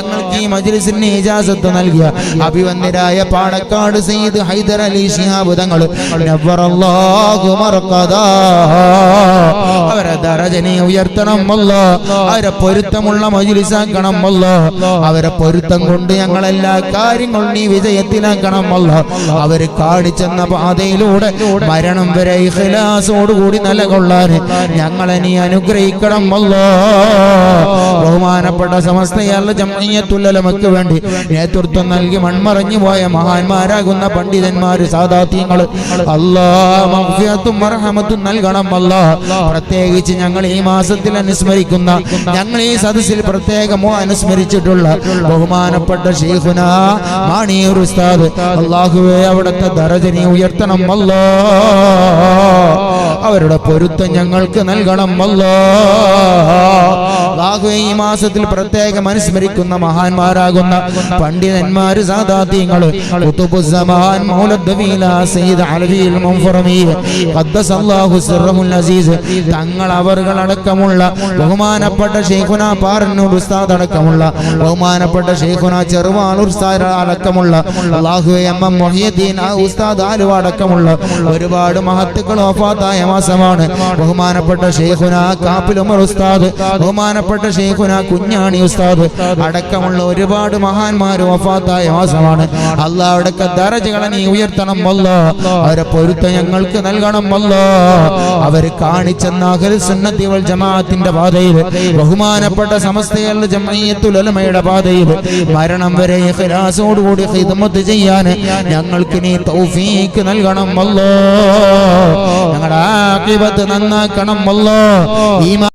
ഞങ്ങൾക്ക് ഈ മജ്ലിസിന് ഇജാസത്ത് നൽകിയ അഭിവന്ദരായ പാണക്കാട് സയ്യിദ് ഹൈദർ അലി ശിഹാബ് തങ്ങൾ. അവരെ ദറജനെ ഉയർത്തണം അല്ല. അവരെ പൊരുത്തമുള്ള മജ്ലിസാക്കണം അല്ല. അവരെ പൊരുത്തം കൊണ്ട് ഞങ്ങൾ എല്ലാ കാര്യങ്ങളും നീ വിജയത്തിലാക്കണം അല്ല. അവർ കാണിച്ചെന്ന പാതയിലൂടെ മരണം വരെ ഇഹ്ലാസോടുകൂടി നിലകൊള്ളാൻ ഞങ്ങളെ നീ അനുഗ്രഹിക്കണം അല്ലോ. ബഹുമാനപ്പെട്ട സമസ്തയല്ല ജമയത്തുല്ലമക്ക് വേണ്ടി നേതൃത്വം നൽകി മൺമറഞ്ഞു പോയ മഹാന്മാരാകുന്ന പണ്ഡിതന്മാര് സാദാത്യങ്ങൾ അള്ളാഹത്തും നൽകണം അല്ലാ പ്രത്യേകിച്ച് ഞങ്ങൾ ഈ മാസത്തിൽ അനുസ്മരിക്കുന്ന ഞങ്ങൾ ഈ സദസ്സിൽ പ്രത്യേകമോ അനുസ്മരിച്ചിട്ടുള്ള ബഹുമാനപ്പെട്ട ഷെയ്ഖുന മാണിയൂർ ഉസ്താദ്. അള്ളാഹുവെ അവിടുത്തെ ദറജനെ ഉയർത്തണം അല്ലോ അവരുടെ പൊരുത്തം ഞങ്ങൾക്ക് നൽകണം അല്ലോ. ഈ മാസത്തിൽ പ്രത്യേകം അനുസ്മരിക്കുന്ന മഹാന്മാരാകുന്ന പണ്ഡിതന്മാര് സാധാത്യങ്ങൾ തങ്ങൾ ബഹുമാനപ്പെട്ട ഷെയ്ഖുന പാറന്നൂർ ഉസ്താദ് അടക്കമുള്ള ബഹുമാനപ്പെട്ട ഷെയ്ഖുന ചെറുവാളൂർ അടക്കമുള്ള അള്ളാഹു എം എം മൊഹിയദ്ദീൻ ആ ഉസ്താദ് ആലുവ അടക്കമുള്ള ഒരുപാട് മഹത്തുക്കൾ വഫാത്തായ മാസമാണ്. ബഹുമാനപ്പെട്ട ഷെയ്ഖുന കാപ്പിൽ ഉമർ ഉസ്താദ്. ബഹുമാനപ്പെട്ട ഷെയ്ഖുന കുഞ്ഞാണി ഉസ്താദ്. അടക്കമുള്ള ഒരുപാട് മഹാന്മാർ വഫാത്തായ മാസമാണ്. അള്ളാഹുടെ ദരജകളെ നീ ഉയർത്തണം അല്ലോ അവരെ പൊരുത്ത ഞങ്ങൾക്ക് നൽകണം അല്ലോ അവർ കാണിച്ചെന്ന അഖിൽ സുന്നത്തി വൽ ജമാഅത്തിന്റെ പാതയിൽ ബഹുമാനപ്പെട്ട സമസ്തയുടെ ജമയത്തുൽ ഉലമയുടെ പാതയിൽ മരണം വരെ ഇഖ്ലാസോടുകൂടി ഖിദ്മത്ത് ചെയ്യാൻ ഞങ്ങൾക്ക് നീ തൗഫീക്ക് നൽകണം അല്ലോ ഞങ്ങളുടെ ആഖിബത്ത് നന്നാക്കണം അല്ലോ ഈമാ